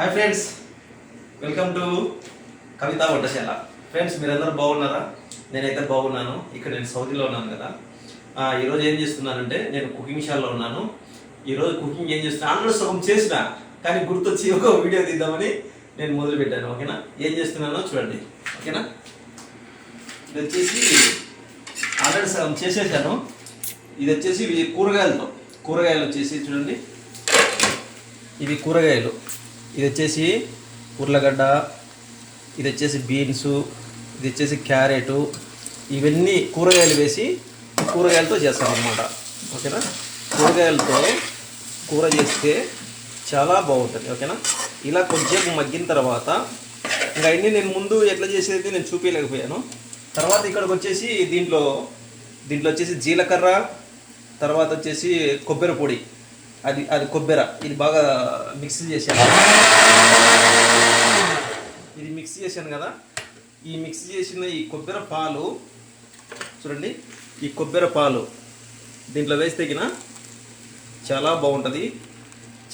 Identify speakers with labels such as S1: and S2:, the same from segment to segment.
S1: Hi friends welcome to Kavitha వంటశాల friends మీరందరూ బాగున్నారా? నేనైతే బాగున్నాను. ఇక్కడ నేను సౌదీలో ఉన్నాను కదా. ఈరోజు ఏం చేస్తున్నానంటే నేను కుకింగ్ షాల్లో ఉన్నాను. ఈరోజు కుకింగ్ ఏం చేస్తున్నా? ఆల్రెడీ సగం చేసిన కానీ గుర్తొచ్చి ఒక వీడియో తీద్దామని నేను మొదలు పెట్టాను ఓకేనా? ఏం చేస్తున్నానో చూడండి. ఓకేనా? ఇది వచ్చేసి ఆల్రెడీ సగం చేసేసాను. ఇది వచ్చేసి ఇవి కూరగాయలతో. కూరగాయలు వచ్చేసి చూడండి. ఇవి కూరగాయలు. ఇది వచ్చేసి ఉర్లగడ్డ ఇది వచ్చేసి బీన్స్ ఇది వచ్చేసి క్యారెటు ఇవన్నీ కూరగాయలు వేసి కూరగాయలతో చేస్తాం అనమాట ఓకేనా? కూరగాయలతో కూర చేస్తే చాలా బాగుంటుంది. ఓకేనా? ఇలా కొంచెం మగ్గిన తర్వాత ఇంకా అన్నీ నేను ముందు ఎట్లా చేసేది నేను చూపించలేకపోయాను. తర్వాత ఇక్కడికి వచ్చేసి దీంట్లో దీంట్లో వచ్చేసి జీలకర్ర తర్వాత వచ్చేసి కొబ్బరి పొడి. అది అది కొబ్బెర. ఇది బాగా మిక్స్ చేశాను. ఇది మిక్స్ చేశాను కదా. ఈ మిక్స్ చేసిన ఈ కొబ్బెర పాలు చూడండి ఈ కొబ్బెర పాలు దీంట్లో వేస్తే చాలా బాగుంటుంది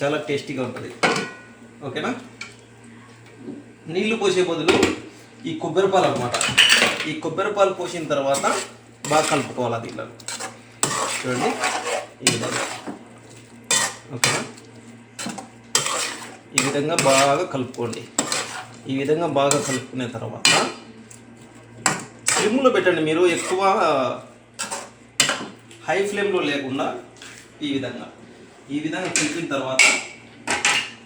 S1: చాలా టేస్టీగా ఉంటుంది. ఓకేనా? నీళ్ళు పోసే బదులు ఈ కొబ్బరి పాలు అనమాట ఈ కొబ్బరి పాలు పోసిన తర్వాత బాగా కలుపుకోవాలి దీంట్లో. చూడండి ఈ విధంగా. ఓకేనా ఈ విధంగా బాగా కలుపుకోండి. ఈ విధంగా బాగా కలుపుకునే తర్వాత స్లిమ్లో పెట్టండి మీరు ఎక్కువ హై ఫ్లేమ్లో లేకుండా ఈ విధంగా. ఈ విధంగా కలిపిన తర్వాత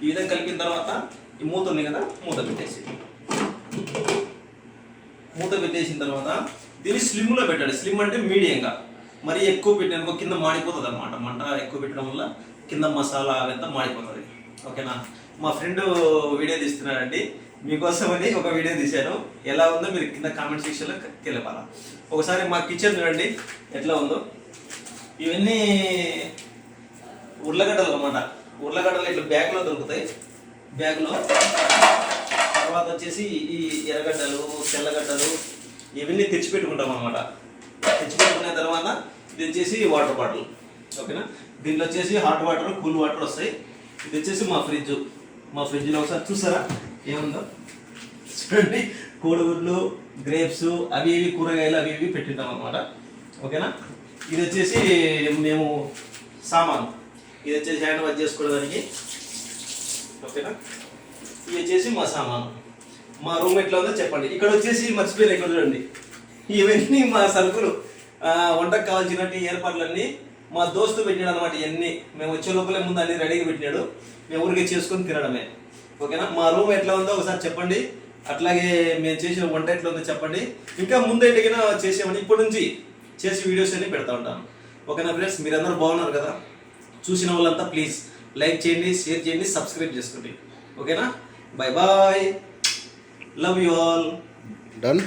S1: ఈ విధంగా కలిపిన తర్వాత ఈ మూత ఉంది కదా మూత పెట్టేసి. మూత పెట్టేసిన తర్వాత దీన్ని స్లిమ్లో పెట్టండి. స్లిమ్ అంటే మీడియంగా. మరీ ఎక్కువ పెట్టిననుకో కింద మాడిపోతుంది అనమాట మంట ఎక్కువ పెట్టడం వల్ల కింద మసాలా అంతా మాడిపోతుంది. ఓకేనా? మా ఫ్రెండ్ వీడియో తీస్తున్నాడండి. మీకోసమని ఒక వీడియో తీశాను. ఎలా ఉందో మీరు కింద కామెంట్ సెక్షన్లో తెలపాలా ఒకసారి మా కిచెన్ చూడండి. ఎట్లా ఉందో. ఇవన్నీ ఉర్లగడ్డలు అన్నమాట. ఉర్లగడ్డలు ఇట్లా బ్యాగ్లో దొరుకుతాయి. బ్యాగ్లో. తర్వాత వచ్చేసి ఈ ఎర్రగడ్డలు తెల్లగడ్డలు ఇవన్నీ తెచ్చిపెట్టుకుంటాం అనమాట తెచ్చిపెట్టుకున్న తర్వాత ఇది వచ్చేసి వాటర్ బాటిల్. ఓకేనా? దీంట్లో వచ్చేసి హాట్ వాటర్ కూల్ వాటర్ వస్తాయి. ఇది వచ్చేసి మా ఫ్రిడ్జ్. మా ఫ్రిడ్జ్లో ఒకసారి చూసారా? ఏముందో? చూడండి. కోడిగుడ్లు గ్రేప్స్ అవి ఇవి కూరగాయలు అవి ఇవి పెట్టింటాం అనమాట ఓకేనా? ఇది వచ్చేసి మేము సామాను. ఇది వచ్చేసి హ్యాండ్ వాష్ చేసుకోవడానికి. ఓకేనా? ఇది వచ్చేసి మా సామాను. మా రూమ్ ఎట్లా ఉందో చెప్పండి. ఇక్కడ వచ్చేసి మర్చిపోయిన ఇక్కడ చూడండి. ఇవన్నీ మా సరుకులు. వంటకు కావాల్సినటువంటి ఏర్పాట్లన్నీ మా దోస్తు పెట్టినాడు అనమాట ఇవన్నీ మేము వచ్చే లోపలే ముందు అన్ని రెడీగా పెట్టినాడు. మేము ఊరికే చేసుకొని తినడమే. ఓకేనా? మా రూమ్ ఎట్లా ఉందో ఒకసారి చెప్పండి. అట్లాగే మేము చేసిన వంట ఎట్లా ఉందో చెప్పండి. ఇంకా ముందైనా చేసేమని ఇప్పటి నుంచి చేసి వీడియోస్ అన్ని పెడతా ఉంటాను ఓకేనా ఫ్రెండ్స్ మీరందరూ బాగున్నారు కదా? చూసిన వాళ్ళంతా ప్లీజ్ లైక్ చేయండి షేర్ చేయండి సబ్స్క్రైబ్ చేసుకోండి. ఓకేనా? Bye bye love you all
S2: done